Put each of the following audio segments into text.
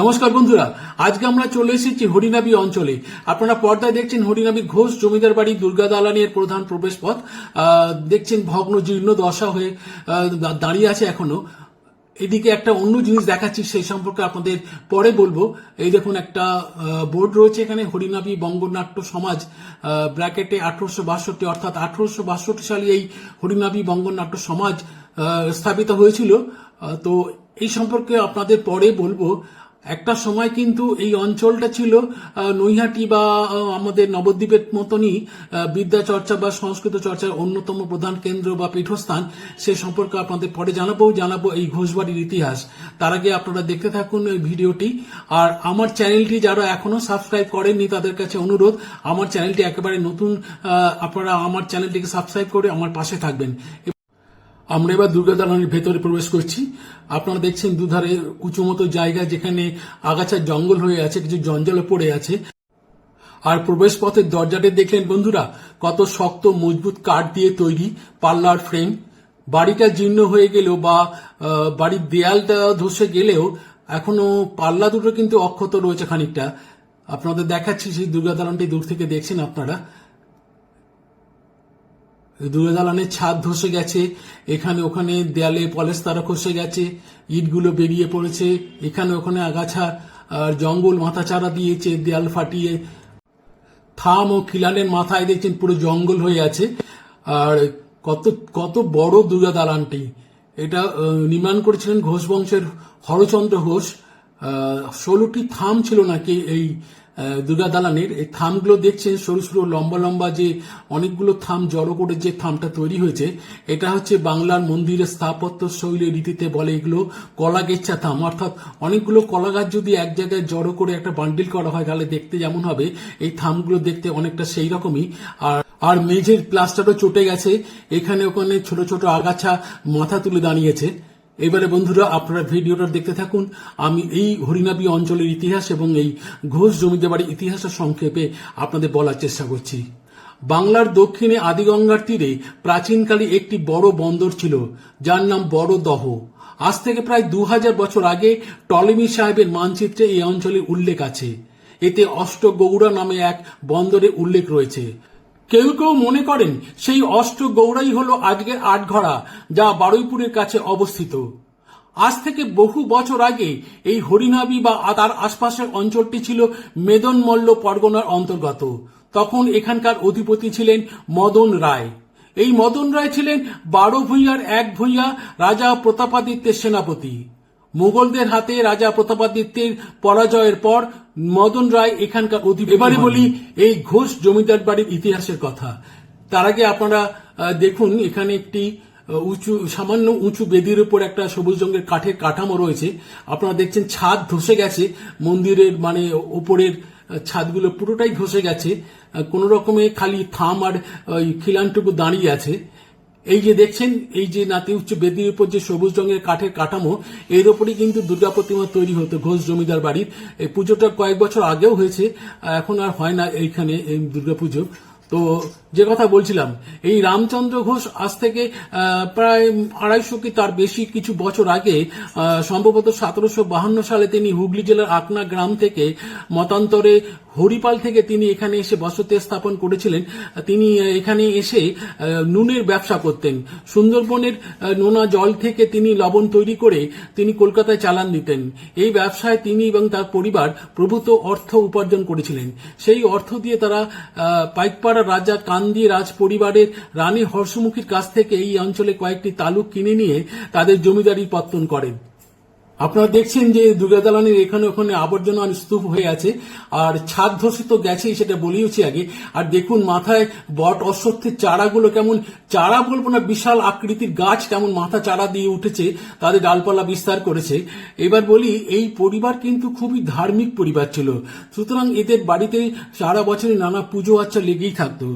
নমস্কার বন্ধুরা, আজকে আমরা চলে এসেছি হরিনাবি অঞ্চলে। আপনারা পর্দায় দেখছেন হরিনাবি ঘোষ, জমিদার বাড়ি, দুর্গা দালানের প্রধান প্রবেশ পথ দেখছেন ভগ্ন জীর্ণ দশা হয়ে দাঁড়িয়ে আছে এখনও। এদিকে একটা অন্য জিনিস দেখাচ্ছি, সেই সম্পর্কে আপনাদের পরে বলব। এই দেখুন একটা বোর্ড রয়েছে এখানে, হরিনাবি বঙ্গনাট্য সমাজ ব্র্যাকেটে আঠারোশো বাষট্টি, অর্থাৎ আঠারোশো বাষট্টি সালে এই হরিনাবি বঙ্গনাট্য সমাজ স্থাপিত হয়েছিল। তো এই সম্পর্কে আপনাদের পরে বলব একটা সময় কিন্তু এই অঞ্চলটা ছিল নৈহাটি বা আমাদের নবদ্বীপের মতনই বিদ্যা চর্চা বা সংস্কৃত চর্চার অন্যতম প্রধান কেন্দ্র বা পীঠস্থান। সে সম্পর্কে আপনাদের পরে জানাব জানাব এই ঘোষবাড়ির ইতিহাস। তার আগে আপনারা দেখতে থাকুন এই ভিডিওটি। আর আমার চ্যানেলটি যারা এখনও সাবস্ক্রাইব করেননি, তাদের কাছে অনুরোধ, আমার চ্যানেলটি একেবারে নতুন আপনারা আমার চ্যানেলটিকে সাবস্ক্রাইব করে আমার পাশে থাকবেন। আমরা এবার দুর্গা দালানের ভেতরে প্রবেশ করছি। আপনারা দেখছেন দুধারে উঁচু মতো জায়গা যেখানে আগাছার জঙ্গল হয়ে আছে, কিছু জঞ্জালে পড়ে আছে। আর প্রবেশ পথের দরজাটি দেখলেন বন্ধুরা, কত শক্ত, মজবুত কাঠ দিয়ে তৈরি পাল্লার ফ্রেম। বাড়িটা জীর্ণ হয়ে গেলেও বা বাড়ির দেয়ালটা ধসে গেলেও এখনও পাল্লা দুটো কিন্তু অক্ষত রয়েছে খানিকটা। আপনাদের দেখাচ্ছি সেই দুর্গা দালানটি দূর থেকে দেখছেন আপনারা। দালানের ছাদ ধসে গেছে, এখানে ওখানে দেয়ালে পলেস তারা খসে গেছে, ইটগুলো বেরিয়ে পড়েছে, এখানে ওখানে আগাছা আর জঙ্গল মাথা চারা দিয়েছে, দেয়াল ফাটিয়ে। থাম ও খিলানের মাথায় দেখছেন পুরো জঙ্গল হয়ে আছে। আর কত কত বড় দুর্গা দালানটি। এটা নির্মাণ করেছিলেন ঘোষ বংশের হরচন্দ্র ঘোষ। ষোলোটি থাম ছিল নাকি এই দুর্গা দালানের এই থামগুলো দেখছেন সরু সরু লম্বা লম্বা যে অনেকগুলো থাম, জড়ো করে যে থামটা তৈরি হয়েছে, এটা হচ্ছে বাংলার মন্দিরের স্থাপত্য শৈলী রীতিতে বলে এগুলো কলা গেচ্ছা থাম। অর্থাৎ অনেকগুলো কলা গাছ যদি এক জায়গায় জড়ো করে একটা বান্ডিল করা হয়, তাহলে দেখতে যেমন হবে, এই থামগুলো দেখতে অনেকটা সেই রকমই। আর আর মেঝের প্লাস্টারও চটে গেছে, এখানে ওখানে ছোট ছোট আগাছা মাথা তুলে দাঁড়িয়েছে। এবারে বন্ধুরা, আপনারা ভিডিওটা দেখতে থাকুন। আমি এই হরিনাবি অঞ্চলের ইতিহাস এবং এই ঘোষ জমিদার ইতিহাসের সংক্ষেপে আপনাদের বলার চেষ্টা করছি। বাংলার দক্ষিণে আদিগঙ্গার তীরে প্রাচীনকালে একটি বড় বন্দর ছিল, যার নাম বড় দহ আজ থেকে প্রায় দু হাজার বছর আগে টলেমি সাহেবের মানচিত্রে এই অঞ্চলের উল্লেখ আছে। এতে অষ্টগৌড়া নামে এক বন্দরের উল্লেখ রয়েছে। কেউ কেউ মনে করেন সেই অষ্ট গৌড়াই হল আজকের আটঘড়া, যা বারুইপুরের কাছে অবস্থিত। আজ থেকে বহু বছর আগে এই হরিনাবি বা তার আশপাশের অঞ্চলটি ছিল মেদনমল্ল পরগনার অন্তর্গত। তখন এখানকার অধিপতি ছিলেন মদন রায়। এই মদন রায় ছিলেন বারো ভূঁইয়ার এক ভূঁইয়া রাজা প্রতাপাদিত্যের সেনাপতি। মুঘলদের হাতে রাজা প্রতাপাদিত্যের পরাজয়ের পর মদন রায় এখানকার এবারে বলি এই ঘোষ জমিদার বাড়ির ইতিহাসের কথা। তার আগে আপনারা দেখুন এখানে একটি উঁচু সামান্য উঁচু বেদির উপর একটা সবুজ রঙের কাঠের কাঠামো রয়েছে। আপনারা দেখছেন ছাদ ধসে গেছে। মন্দিরের মানে ওপরের ছাদগুলো পুরোটাই ধসে গেছে। কোন রকমে খালি থাম আর ওই খিলানটুকু দাঁড়িয়ে আছে। এই যে দেখছেন, এই যে নাতি উচ্চ বেদির উপর যে সবুজ রঙের কাঠের কাঠামো, এর উপরই কিন্তু দুর্গা প্রতিমা তৈরি হতো, ঘোষ জমিদার বাড়ির। এই পুজোটা কয়েক বছর আগেও হয়েছে, এখন আর হয় না এইখানে এই দুর্গা পুজো। তো যে কথা বলছিলাম, এই রামচন্দ্র ঘোষ আজ থেকে প্রায় আড়াইশো কি তার বেশি কিছু বছর আগে সম্ভবত সতেরোশো বাহান্ন সালে তিনি হুগলি জেলার আকনা গ্রাম থেকে মতান্তরে হরিপাল থেকে তিনি এখানে এসে বসতি স্থাপন করেছিলেন। তিনি এখানে এসে নুনের ব্যবসা করতেন। সুন্দরবনের নোনা জল থেকে তিনি লবণ তৈরি করে তিনি কলকাতায় চালান দিতেন। এই ব্যবসায় তিনি এবং তার পরিবার প্রভূত অর্থ উপার্জন করেছিলেন। সেই অর্থ দিয়ে তারা পাইকপাড়া রাজা কান্দি রাজ পরিবারের রানী হর্ষমুখীর কাছ থেকে এই অঞ্চলে কয়েকটি তালুক কিনে নিয়ে তাদের জমিদারি পত্তন করেন। আপনারা দেখছেন যে দুর্গা দালানের এখানে ওখানে আবর্জনা স্তূপ হয়ে আছে, আর ছাদ ধসে তো গেছেই সেটা বলিয়েছি আগে। আর দেখুন মাথায় বট অশ্বত্থের চারাগুলো কেমন, চারা বলব না, বিশাল আকৃতির গাছ কেমন মাথা চারা দিয়ে উঠেছে, তাদের ডালপালা বিস্তার করেছে। এবার বলি, এই পরিবার কিন্তু খুবই ধার্মিক পরিবার ছিল। সুতরাং এদের বাড়িতে সারা বছরই নানা পুজো আচ্ছা লেগেই থাকতো।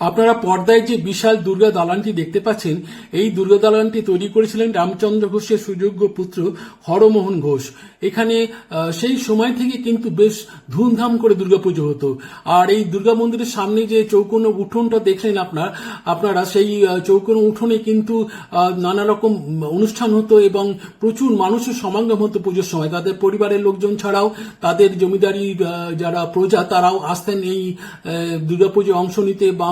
আপনারা পর্দায় যে বিশাল দুর্গা দালানটি দেখতে পাচ্ছেন এই দুর্গা দালানটি তৈরি করেছিলেন রামচন্দ্র ঘোষের সুযোগ্য পুত্র হরমোহন ঘোষ। এখানে সেই সময় থেকে কিন্তু বেশ ধুমধাম করে দুর্গাপুজো হতো। আর এই দুর্গা মন্দিরের সামনে যে চৌকোনো উঠোনটা দেখলেন আপনার আপনারা সেই চৌকোনো উঠোনে কিন্তু নানা রকম অনুষ্ঠান হতো এবং প্রচুর মানুষের সমাগম হতো পুজোর সময়। তাদের পরিবারের লোকজন ছাড়াও তাদের জমিদারি যারা প্রজা তারাও আসতেন এই আহ, দুর্গাপুজোয় অংশ নিতে বা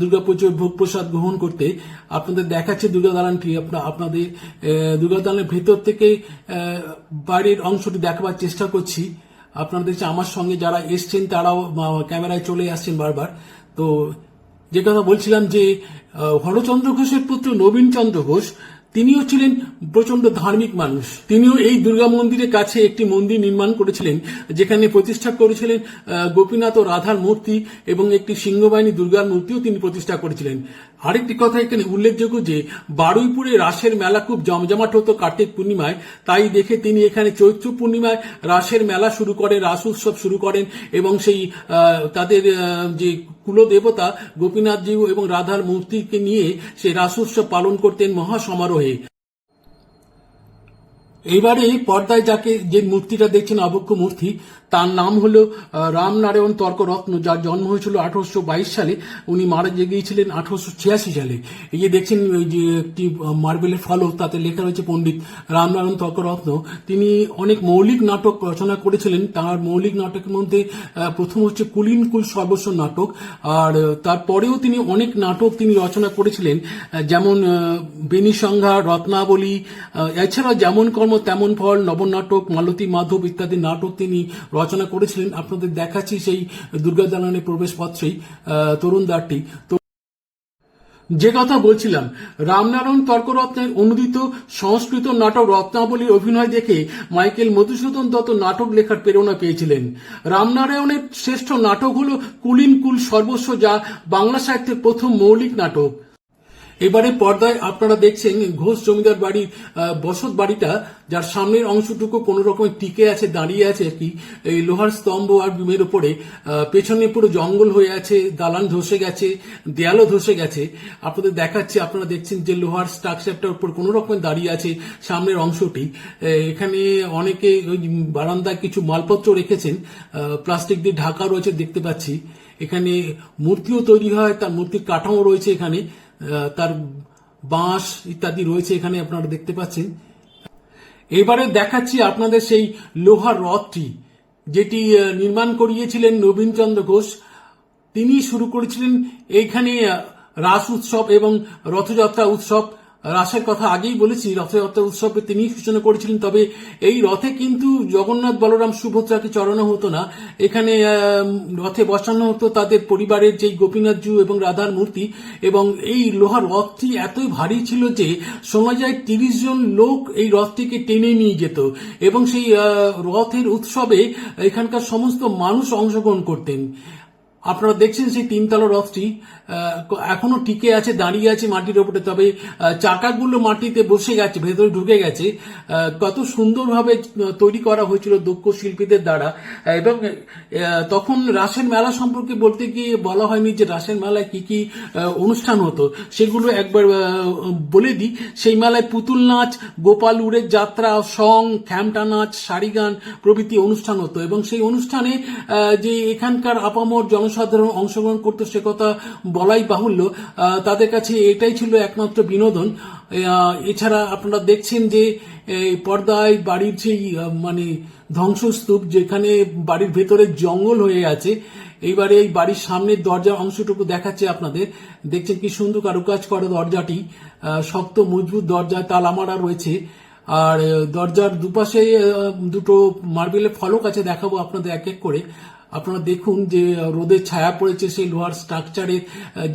দুর্গাপুজোর ভোগ প্রসাদ গ্রহণ করতে আপনাদের দেখাচ্ছে দুর্গা দালানটি আপনা- আপনাদের দুর্গা দালানের ভেতর থেকে বাড়ির অংশটি দেখাবার চেষ্টা করছি। আপনাদের আমার সঙ্গে যারা এসছেন, তারাও ক্যামেরায় চলে আসছেন বারবার। তো যে কথা বলছিলাম যে হরচন্দ্র ঘোষের পুত্র নবীন চন্দ্র ঘোষ তিনিও ছিলেন প্রচণ্ড ধার্মিক মানুষ। তিনিও এই দুর্গা মন্দিরের কাছে একটি মন্দির নির্মাণ করেছিলেন, যেখানে প্রতিষ্ঠা করেছিলেন গোপীনাথ ও রাধার মূর্তি এবং একটি সিংহবাহিনী দুর্গার মূর্তিও তিনি প্রতিষ্ঠা করেছিলেন। আরেকটি কথা এখানে উল্লেখযোগ্য যে, বারুইপুরে রাসের মেলা খুব জমজমাট হতো কার্তিক পূর্ণিমায়। তাই দেখে তিনি এখানে চৈত্র পূর্ণিমায় রাসের মেলা শুরু করে রাস উৎসব শুরু করেন এবং সেই তাদের যে কুলদেবতা গোপীনাথজি এবং রাধার মূর্তিকে নিয়ে সেই রাস উৎসব পালন করতেন মহা এইবারে পর্দায় যাকে যে মূর্তিটা দেখছেন অবক্ষ মূর্তি তার নাম হল রামনারায়ণ তর্করত্ন যার জন্ম হয়েছিল আঠারোশো বাইশ সালে। উনি মারা যে গিয়েছিলেন আঠারোশো ছিয়াশি সালে। এই যে দেখছেন ওই যে একটি মার্বেলের ফলক তাতে লেখা রয়েছে পণ্ডিত রামনারায়ণ তর্করত্ন। তিনি অনেক মৌলিক নাটক রচনা করেছিলেন। তার মৌলিক নাটকের মধ্যে প্রথম হচ্ছে কুলিন কুল সর্বস্ব নাটক আর তারপরেও তিনি অনেক নাটক তিনি রচনা করেছিলেন। যেমন আহ, বেনি সংঘা রত্নাবলী আহ, এছাড়াও যেমন কর্ম তেমন ফল নবনাটক মালতী মাধব ইত্যাদি নাটক তিনি রচনা করেছিলেন। আপনাদের দেখাচ্ছি সেই দুর্গা দালানের প্রবেশপত্রেই আহ, তরুণ দ্বারটি। তো যে কথা বলছিলাম রামনারায়ণ তর্করত্নের অনুদিত সংস্কৃত নাটক রত্নাবলীর অভিনয় দেখে মাইকেল মধুসূদন দত্ত নাটক লেখার প্রেরণা পেয়েছিলেন। রামনারায়ণের শ্রেষ্ঠ নাটক হল কুলিন কুল সর্বস্ব যা বাংলা সাহিত্যের প্রথম মৌলিক নাটক। এবারে পর্দায় আপনারা দেখছেন ঘোষ জমিদার বাড়ির বসত বাড়িটা, যার সামনের অংশটুকু কোন রকমের টিকে আছে, দাঁড়িয়ে আছে কি। এই লোহার স্তম্ভ আর বিমের উপরে পেছনে পুরো জঙ্গল হয়ে আছে, দালান ধসে গেছে, দেয়ালও ধসে গেছে। আপনাদের দেখাচ্ছে, আপনারা দেখছেন যে লোহার স্ট্রাকচারটার উপর কোন রকমের দাঁড়িয়ে আছে সামনের অংশটি। এখানে অনেকে ওই বারান্দায় কিছু মালপত্র রেখেছেন প্লাস্টিক দিয়ে ঢাকা রয়েছে দেখতে পাচ্ছি। এখানে মূর্তিও তৈরি হয়, তার মূর্তির কাঠামো রয়েছে এখানে। তার বাঁশ ইত্যাদি রয়েছে এখানে আপনারা দেখতে পাচ্ছেন। এবারে দেখাচ্ছি আপনাদের সেই লোহার রথটি, যেটি নির্মাণ করিয়েছিলেন নবীনচন্দ্র ঘোষ। তিনি শুরু করেছিলেন এইখানে রাস উৎসব এবং রথযাত্রা উৎসব। রাসের কথা আগেই বলেছি রথযাত্রা উৎসবে তিনি সূচনা করেছিলেন, তবে এই রথে কিন্তু জগন্নাথ বলরাম সুভদ্রাকে চড়ানো হতো না। এখানে রথে বসানো হতো তাদের পরিবারের যেই গোপীনাথজু এবং রাধার মূর্তি, এবং এই লোহার রথটি এতই ভারী ছিল যে শোনা যায় তিরিশ জন লোক এই রথটিকে টেনে নিয়ে যেত, এবং সেই রথের উৎসবে এখানকার সমস্ত মানুষ অংশগ্রহণ করতেন। আপনারা দেখছেন সেই তিনতলা রথটি এখনও টিকে আছে, দাঁড়িয়ে আছে মাটির ওপরে, তবে চাকাগুলো মাটিতে বসে গেছে, ভেতরে ঢুকে গেছে। কত সুন্দরভাবে তৈরি করা হয়েছিল দক্ষ শিল্পীদের দ্বারা। এবং তখন রাসের মেলা সম্পর্কে বলতে গিয়ে বলা হয়নি যে রাসের মেলায় কি কি অনুষ্ঠান হতো। সেগুলো একবার বলে দিই। সেই মেলায় পুতুল নাচ, গোপাল উড়ের যাত্রা, সং, খ্যামটা নাচ, শাড়ি গান প্রভৃতি অনুষ্ঠান হতো। এবং সেই অনুষ্ঠানে যে এখানকার আপামর জনসাধারণ অংশগ্রহণ করতো সে কথা বলাই বাহুল্য। তাদের কাছে এটাই ছিল একমাত্র বিনোদন। এছাড়া আপনারা দেখছেন যে, এই পর্দায় বাড়ির সেই মানে ধ্বংসস্তূপ, যেখানে বাড়ির ভেতরে জঙ্গল হয়ে আছে, এইবারে এই বাড়ির সামনের দরজার অংশটুকু দেখাচ্ছে আপনাদের। দেখছেন কি সুন্দর কারুকাজ করা দরজাটি। শক্ত, মজবুত দরজায় তালা মারা রয়েছে। আর দরজার দুপাশে দুটো মার্বেলের ফলক আছে, দেখাবো আপনাদের এক এক করে। আপনারা দেখুন যে রোদের ছায়া পড়েছে সেই লোহার স্ট্রাকচারের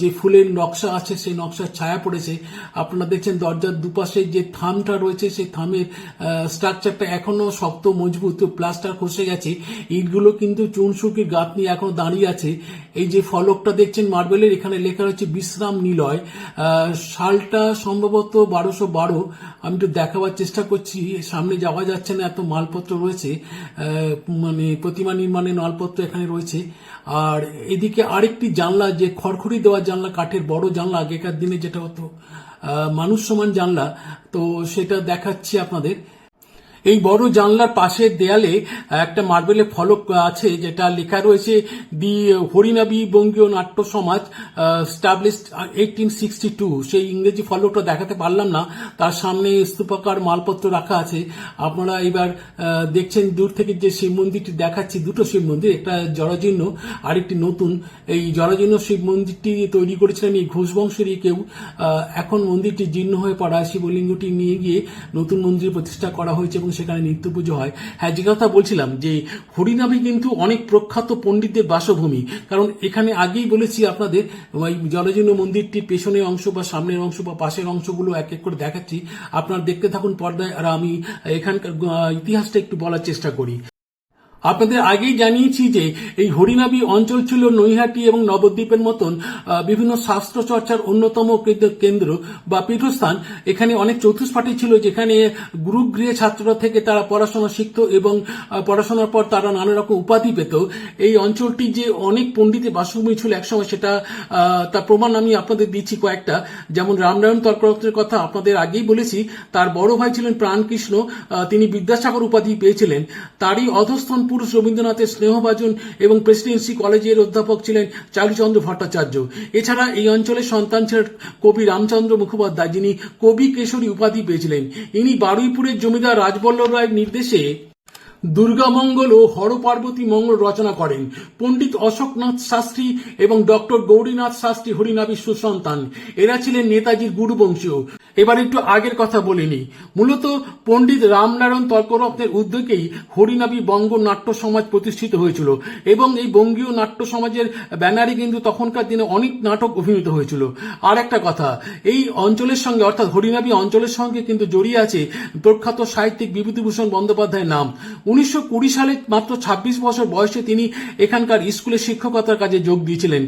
যে ফুলের নকশা আছে সেই নকশার ছায়া পড়েছে। আপনারা দেখছেন দরজার দুপাশে যে থামটা রয়েছে, সেই থামের স্ট্রাকচারটা এখনও শক্ত, মজবুত, প্লাস্টার খসে গেছে। ইটগুলো কিন্তু চুনসুকির নিয়ে এখনও দাঁড়িয়ে আছে। এই যে ফলকটা দেখছেন মার্বেলের, এখানে লেখা রয়েছে বিশ্রাম নিলয়। সালটা সম্ভবত বারোশো বারো। আমি একটু দেখাবার চেষ্টা করছি, সামনে যাওয়া যাচ্ছে না, এত মালপত্র রয়েছে। মানে প্রতিমা নির্মাণের মালপত্র এখানে রয়েছে। আর এদিকে আরেকটি জানলা, যে খড়খড়ি দেওয়া জানলা, কাঠের বড় জানলা, আগেকার দিনে যেটা হতো মানুষ সমান জানলা, তো সেটা দেখাচ্ছি আপনাদের। এই বড় জানলার পাশের দেয়ালে একটা মার্বেলের ফলক আছে, যেটা লেখা রয়েছে, দি হরিনাবি বঙ্গীয় নাট্য সমাজ স্টাবলিশড এইটিন সিক্সটি টু সেই ইংরেজি ফলকটা দেখাতে পারলাম না, তার সামনে স্তূপাকার মালপত্র রাখা আছে। আপনারা এবার দেখছেন দূর থেকে যে শিব মন্দিরটি দেখাচ্ছি, দুটো শিব মন্দির, একটা জরাজীর্ণ, আরেকটি নতুন। এই জরাজীর্ণ শিব মন্দিরটি তৈরি করেছিলেন এই ঘোষ বংশেরই কেউ। এখন মন্দিরটি জীর্ণ হয়ে পড়া, শিবলিঙ্গটি নিয়ে গিয়ে নতুন মন্দির প্রতিষ্ঠা করা হয়েছে এবং সেখানে নিত্য পুজো হয়। হ্যাঁ যে কথা বলছিলাম যে হরিনাভি কিন্তু অনেক প্রখ্যাত পণ্ডিতদের বাসভূমি। কারণ এখানে আগেই বলেছি আপনাদের, ওই জলজীর্ণ মন্দিরটির পেছনের অংশ বা সামনের অংশ বা পাশের অংশগুলো এক এক করে দেখাচ্ছি। আপনারা দেখতে থাকুন পর্দায়, আর আমি এখানকার ইতিহাসটা একটু বলার চেষ্টা করি। আপনাদের আগেই জানিয়েছি যে এই হরিনাবি অঞ্চল ছিল নৈহাটি এবং নবদ্বীপের মতন বিভিন্ন শাস্ত্র চর্চার অন্যতম কেন্দ্র- বা পীঠস্থান। এখানে অনেক চতুষ্পাঠী ছিল যেখানে গুরুগৃহে ছাত্ররা থেকে তারা পড়াশোনা শিখত এবং পড়াশোনার পর তারা নানা রকম উপাধি পেত। এই অঞ্চলটি যে অনেক পণ্ডিতের বাসভূমি ছিল একসময় সেটা তার প্রমাণ আমি আপনাদের দিচ্ছি কয়েকটা। যেমন রামনারায়ণ তর্করত্নের কথা আপনাদের আগেই বলেছি, তার বড় ভাই ছিলেন প্রাণকৃষ্ণ তিনি বিদ্যাসাগর উপাধি পেয়েছিলেন। তারই অধস্তন পুরুষ রবীন্দ্রনাথের স্নেহভাজন এবং প্রেসিডেন্সি কলেজের অধ্যাপক ছিলেন চারুচন্দ্র ভট্টাচার্য। এছাড়া এই অঞ্চলের সন্তান ছিলেন কবি রামচন্দ্র মুখোপাধ্যায়, যিনি কবি কেশরী উপাধি পেয়েছিলেন। ইনি বারুইপুরের জমিদার রাজবল্লভ রায়ের নির্দেশে দুর্গামঙ্গল ও হরপার্বতী মঙ্গল রচনা করেন। পণ্ডিত অশোকনাথ শাস্ত্রী এবং ডক্টর গৌরীনাথ শাস্ত্রী হরিনাবির সুসন্তান। এরা ছিলেন নেতাজির গুরুবংশীয়। এবার একটু আগের কথা বলিনি মূলত পণ্ডিত রামনারায়ণ তর্করত্নের উদ্যোগেই হরিনাবী বঙ্গ নাট্য সমাজ প্রতিষ্ঠিত হয়েছিল এবং এই বঙ্গীয় নাট্য সমাজের ব্যানারে কিন্তু তখনকার দিনে অনেক নাটক অভিনীত হয়েছিল। আর একটা কথা, এই অঞ্চলের সঙ্গে, অর্থাৎ হরিনাবী অঞ্চলের সঙ্গে কিন্তু জড়িয়ে আছে প্রখ্যাত সাহিত্যিক বিভূতিভূষণ বন্দ্যোপাধ্যায়ের নাম। উনিশশো কুড়ি সালে মাত্র ২৬ বছর বয়সে তিনি এখানকার স্কুলে শিক্ষকতার কাজে যোগ দিয়েছিলেন।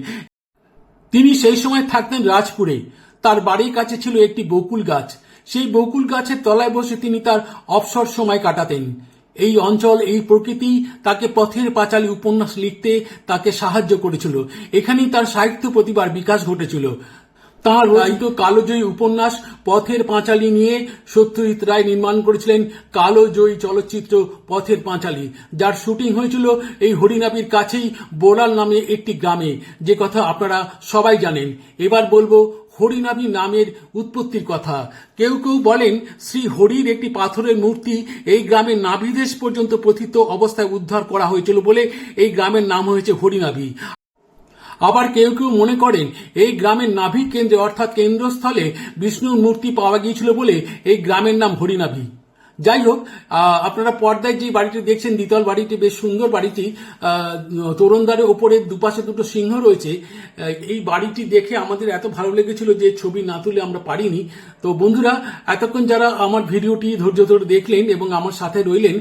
তিনি সেই সময় থাকতেন রাজপুরে। তার বাড়ির কাছে ছিল একটি বকুল গাছ। সেই বকুল গাছের তলায় বসে তিনি তার অবসর সময় কাটাতেন। এই অঞ্চল এই প্রকৃতি তাকে পথের পাঁচালী উপন্যাস লিখতে তাকে সাহায্য করেছিল। এখানেই তার সাহিত্য প্রতিভার বিকাশ ঘটেছিল। তাঁর রচিত কালোজয়ী উপন্যাস পথের পাঁচালী নিয়ে সত্যজিৎ রায় নির্মাণ করেছিলেন কালোজয়ী চলচ্চিত্র পথের পাঁচালী যার শুটিং হয়েছিল এই হরিনাবির কাছেই বোরাল নামে একটি গ্রামে। যে কথা আপনারা সবাই জানেন। এবার বলব হরিনাভি নামের উৎপত্তির কথা। কেউ কেউ বলেন শ্রী হরির একটি পাথরের মূর্তি এই গ্রামের নাভিদেশ পর্যন্ত প্রথিত অবস্থায় উদ্ধার করা হয়েছিল বলে এই গ্রামের নাম হয়েছে হরিনাভি। আবার কেউ কেউ মনে করেন এই গ্রামের নাভি কেন্দ্রে অর্থাৎ কেন্দ্রস্থলে বিষ্ণুর মূর্তি পাওয়া গিয়েছিল বলে এই গ্রামের নাম হরিনাভি। যাই হোক আপনারা পর্দায় যে বাড়িটি দেখছেন দ্বিতল বাড়িটি বেশ সুন্দর বাড়িটি আহ, তোরণদ্বারের ওপরে দুপাশে দুটো সিংহ রয়েছে। এই বাড়িটি দেখে আমাদের এত ভালো লেগেছিল যে ছবি না তুলে আমরা পারিনি। তো বন্ধুরা এতক্ষণ যারা আমার ভিডিওটি ধৈর্য ধরে দেখলেন এবং আমার সাথে রইলেন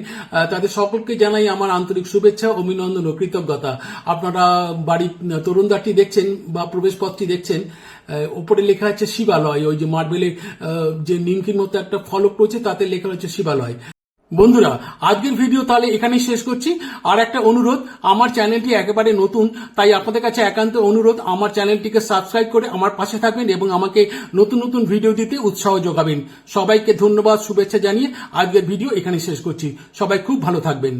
তাদের সকলকে জানাই আমার আন্তরিক শুভেচ্ছা অভিনন্দন ও কৃতজ্ঞতা। আপনারা বাড়ির তরুণদারটি দেখছেন বা প্রবেশপথটি দেখছেন ওপরে লেখা আছে শিবালয়। ওই যে মার্বেলের যে নিমকির মতো একটা ফলক রয়েছে তাতে লেখা রয়েছে শিবালয় বন্ধুরা, আজকের ভিডিও তাহলে এখানেই শেষ করছি। আর একটা অনুরোধ, আমার চ্যানেলটি একেবারে নতুন, তাই আপনাদের কাছে একান্ত অনুরোধ, আমার চ্যানেলটিকে সাবস্ক্রাইব করে আমার পাশে থাকবেন এবং আমাকে নতুন নতুন ভিডিও দিতে উৎসাহ যোগাবেন। সবাইকে ধন্যবাদ, শুভেচ্ছা জানিয়ে আজকের ভিডিও এখানে শেষ করছি। সবাই খুব ভালো থাকবেন।